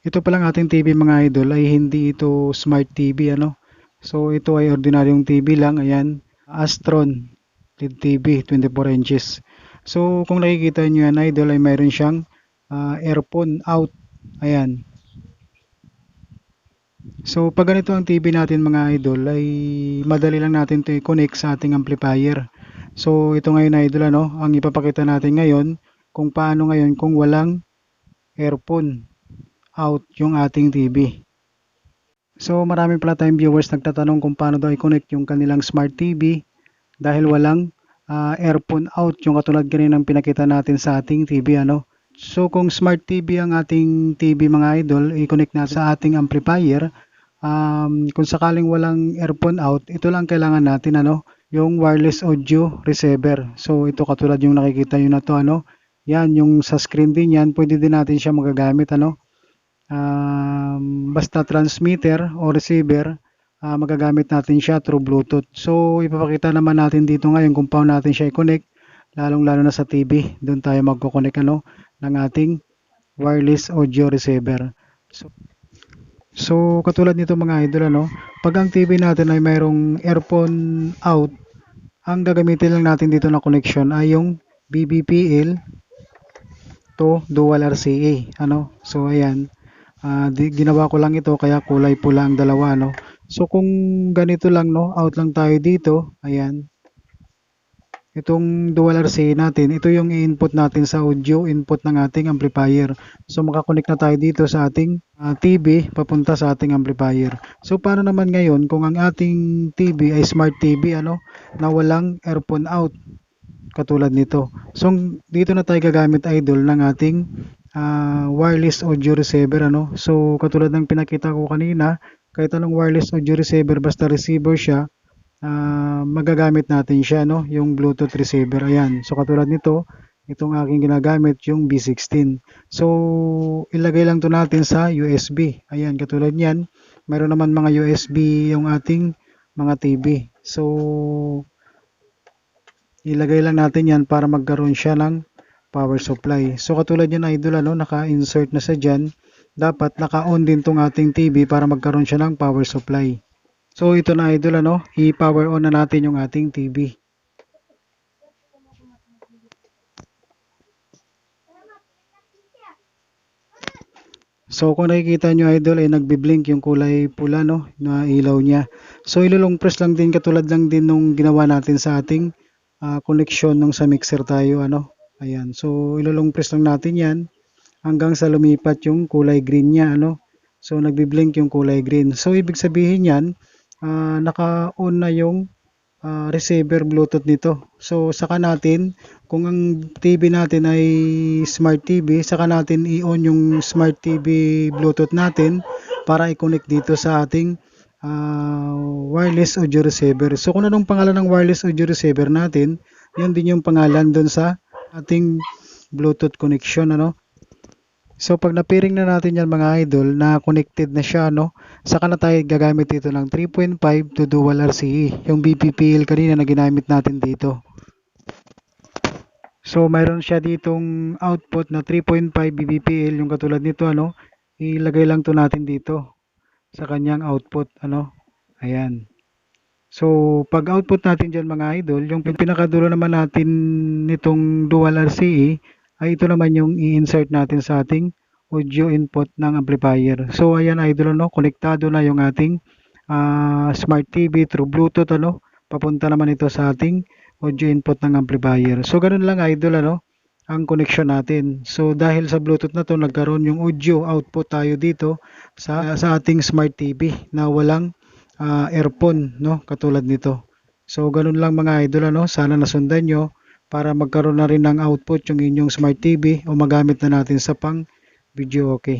Ito palang ating TV mga idol ay hindi ito smart TV ano. So ito ay ordinaryong TV lang. Ayan, Astron LED TV 24 inches. So kung nakikita nyo yan idol ay mayroon siyang ah, earphone out. Ayan. So pag ganito ang TV natin mga idol ay madali lang natin ito i-connect sa ating amplifier. So ito ngayon idol ano, ang ipapakita natin ngayon kung paano ngayon kung walang earphone out yung ating TV. So marami pala tayong viewers nagtatanong kung paano daw i-connect yung kanilang smart TV dahil walang ah, earphone out yung katulad ganinang pinakita natin sa ating TV ano. So kung smart TV ang ating TV mga idol, i-connect natin sa ating amplifier. Um, kung sakaling walang earphone out, ito lang kailangan natin ano, yung wireless audio receiver. So ito katulad yung nakikita nyo na to ano. Yan yung sa screen din yan, pwede din natin siya magagamit ano um, basta transmitter o receiver, ah, magagamit natin siya through Bluetooth. So, ipapakita naman natin dito ngayon kung paano natin siya i-connect, lalong-lalo na sa TV. Doon tayo magko-connect ano, ng ating wireless audio receiver. So, so, katulad nito mga idol, ano, pag ang TV natin ay mayroong earphone out, ang gagamitin lang natin dito na connection ay yung BBPL to dual RCA. Ano? So, ayan. Ah, di, ginawa ko lang ito kaya kulay pula ang dalawa no. So kung ganito lang no, out lang tayo dito, ayan. Itong dual RCA natin, ito yung i-input natin sa audio input ng ating amplifier. So makakonect na tayo dito sa ating ah, TV papunta sa ating amplifier. So paano naman ngayon kung ang ating TV ay smart TV ano, na walang earphone out katulad nito. So dito na tayo gagamit idol ng ating ah, wireless audio receiver ano. So katulad ng pinakita ko kanina, kahit anong wireless audio receiver basta receiver siya, ah, magagamit natin siya no, yung Bluetooth receiver. Ayan. So katulad nito, itong aking ginagamit yung B16. So ilagay lang to natin sa USB. Ayan, katulad niyan, mayroon naman mga USB yung ating mga TV. So ilagay lang natin yan para magkaroon siya ng power supply. So katulad yan idol ano, naka-insert na sa dyan. Dapat naka-on din tong ating TV para magkaroon siya ng power supply. So ito na idol ano, i-power on na natin yung ating TV. So kung nakikita nyo idol ay nagbi-blink yung kulay pula no, na ilaw niya. So ilulong press lang din katulad lang din nung ginawa natin sa ating ah, connection nung sa mixer tayo ano. Ayan. So ilulong press lang natin 'yan hanggang sa lumipat yung kulay green niya ano. So nagbi-blink yung kulay green. So ibig sabihin niyan ah, naka-on na yung ah, receiver Bluetooth nito. So saka natin kung ang TV natin ay smart TV, saka natin i-on yung smart TV Bluetooth natin para i-connect dito sa ating ah, wireless audio receiver. So kung anong pangalan ng wireless audio receiver natin, yun din yung pangalan doon sa ating Bluetooth connection ano. So pag napiring na natin yan mga idol na connected na siya no, saka na tayo gagamit dito ng 3.5 to dual RCE, yung BPPL kanina na ginamit natin dito. So mayroon siya ditong output na 3.5 BBPL yung katulad nito ano, ilagay lang to natin dito sa kanyang output ano. Ayan. So pag output natin diyan mga idol, yung pinakadulo naman natin nitong dual RCE ay ito naman yung i-insert natin sa ating audio input ng amplifier. So ayan idol ano, konektado na yung ating ah, smart TV through Bluetooth ano, papunta naman ito sa ating audio input ng amplifier. So ganun lang idol ano, ang connection natin. So dahil sa Bluetooth na to nagkaroon yung audio output tayo dito sa sa ating smart TV na walang ah, earphone no, katulad nito. So ganun lang mga idol ano, sana nasundan nyo para magkaroon na rin ng output yung inyong smart TV o magamit na natin sa pang video okay.